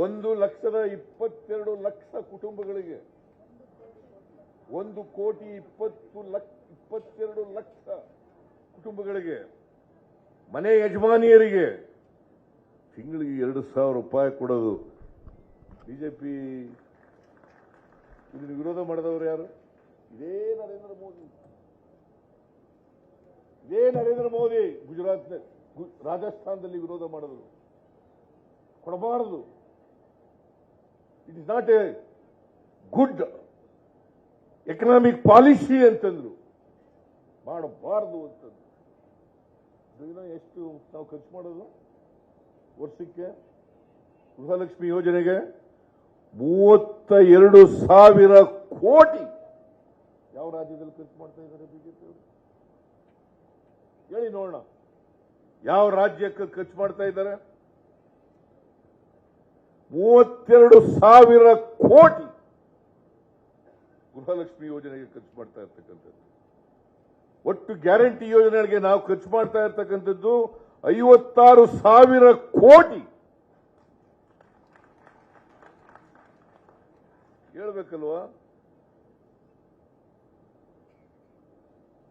ಒಂದು ಲಕ್ಷದ ಇಪ್ಪತ್ತೆರಡು ಲಕ್ಷ ಕುಟುಂಬಗಳಿಗೆ ಒಂದು ಕೋಟಿ ಇಪ್ಪತ್ತು ಲಕ್ಷ ಇಪ್ಪತ್ತೆರಡು ಲಕ್ಷ ಕುಟುಂಬಗಳಿಗೆ ಮನೆ ಯಜಮಾನಿಯರಿಗೆ ತಿಂಗಳಿಗೆ ಎರಡು ಸಾವಿರ ರೂಪಾಯಿ ಕೊಡೋದು. ಬಿಜೆಪಿ ಇದನ್ನು ವಿರೋಧ ಮಾಡಿದವರು ಯಾರು? ಇದೇ ನರೇಂದ್ರ ಮೋದಿ. ಇದೇ ನರೇಂದ್ರ ಮೋದಿ ಗುಜರಾತ್ ರಾಜಸ್ಥಾನದಲ್ಲಿ ವಿರೋಧ ಮಾಡಿದ್ರು. ಕೊಡಬಾರದು. It is not a good economic policy ಅಂತಂದ್ರು. ಮಾಡಬಾರದು ಅಂತಂದ್ರು. ದಿನ ಎಷ್ಟು ನಾವು ಖರ್ಚು ಮಾಡೋದು? ವರ್ಷಕ್ಕೆ ಗೃಹಲಕ್ಷ್ಮಿ ಯೋಜನೆಗೆ ಮೂವತ್ತ ಎರಡು ಸಾವಿರ ಕೋಟಿ. ಯಾವ ರಾಜ್ಯದಲ್ಲಿ ಖರ್ಚು ಮಾಡ್ತಾ ಇದ್ದಾರೆ ಬಿಜೆಪಿ ಅವರು? ಹೇಳಿ ನೋಡೋಣ. ಯಾವ ರಾಜ್ಯಕ್ಕೆ ಖರ್ಚು ಮಾಡ್ತಾ ಇದ್ದಾರೆ? ಮೂವತ್ತೆರಡು ಸಾವಿರ ಕೋಟಿ ಗೃಹಲಕ್ಷ್ಮಿ ಯೋಜನೆಗೆ ಖರ್ಚು ಮಾಡ್ತಾ ಇರ್ತಕ್ಕಂಥದ್ದು. ಒಟ್ಟು ಗ್ಯಾರಂಟಿ ಯೋಜನೆಗಳಿಗೆ ನಾವು ಖರ್ಚು ಮಾಡ್ತಾ ಇರ್ತಕ್ಕಂಥದ್ದು ಐವತ್ತಾರು ಸಾವಿರ ಕೋಟಿ. ಹೇಳ್ಬೇಕಲ್ವಾ?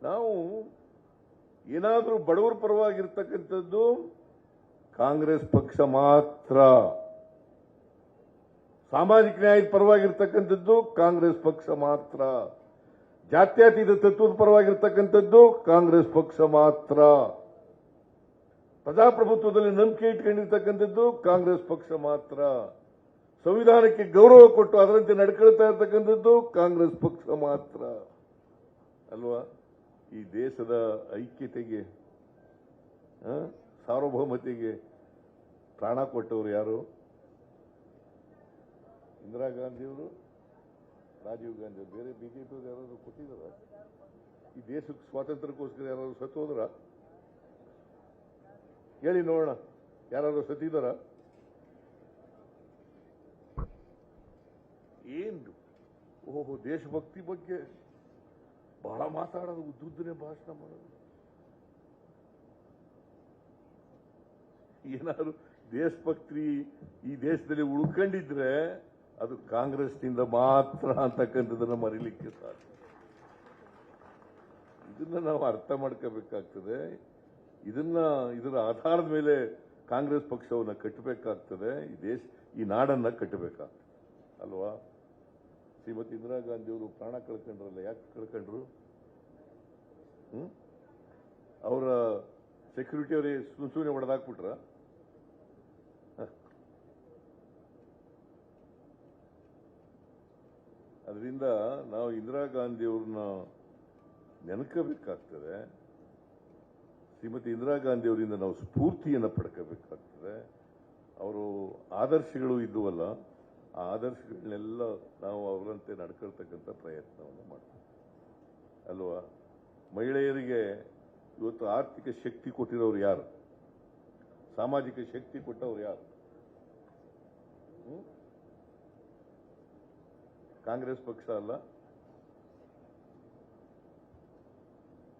ನಾವು ಏನಾದರೂ ಬಡವರ ಪರವಾಗಿರ್ತಕ್ಕಂಥದ್ದು ಕಾಂಗ್ರೆಸ್ ಪಕ್ಷ ಮಾತ್ರ. ಸಾಮಾಜಿಕ ನ್ಯಾಯದ ಪರವಾಗಿರ್ತಕ್ಕಂಥದ್ದು ಕಾಂಗ್ರೆಸ್ ಪಕ್ಷ ಮಾತ್ರ. ಜಾತ್ಯತೀತ ತತ್ವದ ಪರವಾಗಿರ್ತಕ್ಕಂಥದ್ದು ಕಾಂಗ್ರೆಸ್ ಪಕ್ಷ ಮಾತ್ರ. ಪ್ರಜಾಪ್ರಭುತ್ವದಲ್ಲಿ ನಂಬಿಕೆ ಇಟ್ಕೊಂಡಿರ್ತಕ್ಕಂಥದ್ದು ಕಾಂಗ್ರೆಸ್ ಪಕ್ಷ ಮಾತ್ರ. ಸಂವಿಧಾನಕ್ಕೆ ಗೌರವ ಕೊಟ್ಟು ಅದರಂತೆ ನಡ್ಕೊಳ್ತಾ ಇರ್ತಕ್ಕಂಥದ್ದು ಕಾಂಗ್ರೆಸ್ ಪಕ್ಷ ಮಾತ್ರ. ಅಲ್ವಾ? ಈ ದೇಶದ ಐಕ್ಯತೆಗೆ ಸಾರ್ವಭೌಮತೆಗೆ ಪ್ರಾಣ ಕೊಟ್ಟವರು ಯಾರು? ಇಂದಿರಾ ಗಾಂಧಿಯವರು, ರಾಜೀವ್ ಗಾಂಧಿ ಅವರು, ಬೇರೆ ಬಿಜೆಪಿ ಯಾರಾದರೂ ಕೊಟ್ಟಿದಾರ ಈ ದೇಶಕ್ಕೆ ಸ್ವಾತಂತ್ರ್ಯಕ್ಕೋಸ್ಕರ ಯಾರಾದ್ರು ಸತ್ತೋದ್ರ ಹೇಳಿ ನೋಡೋಣ, ಯಾರಾದರೂ ಸತ್ತಿದಾರ ಏನು ಓಹೋ, ದೇಶಭಕ್ತಿ ಬಗ್ಗೆ ಬಹಳ ಮಾತಾಡೋದು, ಉದ್ದುದ್ದನೆ ಭಾಷಣ ಮಾಡೋದು. ಏನಾದ್ರು ದೇಶಭಕ್ತಿ ಈ ದೇಶದಲ್ಲಿ ಉಳ್ಕೊಂಡಿದ್ರೆ ಅದು ಕಾಂಗ್ರೆಸ್ನಿಂದ ಮಾತ್ರ ಅಂತಕ್ಕಂಥದ್ದನ್ನ ಮರಿಲಿಕ್ಕೆ ಸಾಧ್ಯ. ಇದನ್ನ ನಾವು ಅರ್ಥ ಮಾಡ್ಕೋಬೇಕಾಗ್ತದೆ. ಇದನ್ನ ಇದರ ಆಧಾರದ ಮೇಲೆ ಕಾಂಗ್ರೆಸ್ ಪಕ್ಷವನ್ನು ಕಟ್ಟಬೇಕಾಗ್ತದೆ. ಈ ದೇಶ, ಈ ನಾಡನ್ನ ಕಟ್ಟಬೇಕಾಗ್ತದೆ. ಅಲ್ವಾ? ಶ್ರೀಮತಿ ಇಂದಿರಾ ಗಾಂಧಿ ಅವರು ಪ್ರಾಣ ಕಳ್ಕೊಂಡ್ರಲ್ಲ, ಯಾಕೆ ಕಳ್ಕೊಂಡ್ರು? ಅವರ ಸೆಕ್ಯೂರಿಟಿ ಅವರೇ ಸುಮ್ ಸುಮ್ಮನೆ ಹೊಡೆದಾಕ್ಬಿಟ್ರ ಅದರಿಂದ ನಾವು ಇಂದಿರಾ ಗಾಂಧಿಯವ್ರನ್ನ ನೆನಕಬೇಕಾಗ್ತದೆ. ಶ್ರೀಮತಿ ಇಂದಿರಾ ಗಾಂಧಿಯವರಿಂದ ನಾವು ಸ್ಫೂರ್ತಿಯನ್ನು ಪಡ್ಕೋಬೇಕಾಗ್ತದೆ. ಅವರು ಆದರ್ಶಗಳು ಇದ್ದುವಲ್ಲ, ಆ ಆದರ್ಶಗಳನ್ನೆಲ್ಲ ನಾವು ಅವರಂತೆ ನಡ್ಕೊಳ್ತಕ್ಕಂಥ ಪ್ರಯತ್ನವನ್ನು ಮಾಡ್ತೀವಿ. ಅಲ್ವಾ? ಮಹಿಳೆಯರಿಗೆ ಇವತ್ತು ಆರ್ಥಿಕ ಶಕ್ತಿ ಕೊಟ್ಟಿರೋರು ಯಾರು? ಸಾಮಾಜಿಕ ಶಕ್ತಿ ಕೊಟ್ಟವ್ರು ಯಾರು? ಕಾಂಗ್ರೆಸ್ ಪಕ್ಷ ಅಲ್ಲ.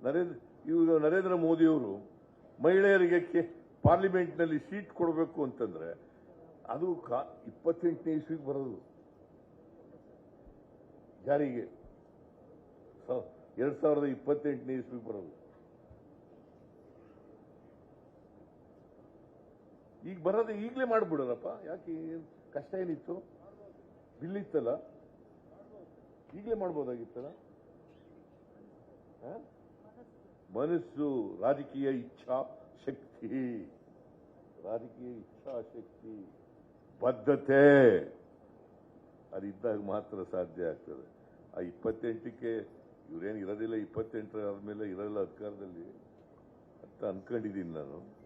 ನರೇಂದ್ರ ಇವರು ನರೇಂದ್ರ ಮೋದಿಯವರು ಮಹಿಳೆಯರಿಗೆ ಪಾರ್ಲಿಮೆಂಟ್ನಲ್ಲಿ ಸೀಟ್ ಕೊಡಬೇಕು ಅಂತಂದ್ರೆ ಅದು ಇಪ್ಪತ್ತೆಂಟನೇ ಇಸ್ವಿಗೆ ಬರೋದು. ಜಾರಿಗೆ. ಎರಡ್ ಸಾವಿರದ ಇಪ್ಪತ್ತೆಂಟನೇ ಇಸ್ವಿಗೆ ಬರೋದು. ಈಗ ಬರೋದು ಈಗಲೇ ಮಾಡಿಬಿಡೋದಪ್ಪ ಯಾಕೆ? ಕಷ್ಟ ಏನಿತ್ತು? ಬಿಲ್ ಇತ್ತಲ್ಲ? ಈಗಲೇ ಮಾಡ್ಬೋದಾಗಿತ್ತಲ್ಲ? ಮನಸ್ಸು, ರಾಜಕೀಯ ಇಚ್ಛಾ, ಶಕ್ತಿ. ರಾಜಕೀಯ ಇಚ್ಛಾ, ಶಕ್ತಿ. ಬದ್ಧತೆ. ಅದಿದ್ದಾಗ ಮಾತ್ರ ಸಾಧ್ಯ ಆಗ್ತದೆ. ಆ ಇಪ್ಪತ್ತೆಂಟಕ್ಕೆ ಇವರೇನು ಇರೋದಿಲ್ಲ, ಇಪ್ಪತ್ತೆಂಟರ ಆದ್ಮೇಲೆ ಇರೋಲ್ಲ ಅಧಿಕಾರದಲ್ಲಿ ಅಂತ ಅನ್ಕೊಂಡಿದ್ದೀನಿ ನಾನು.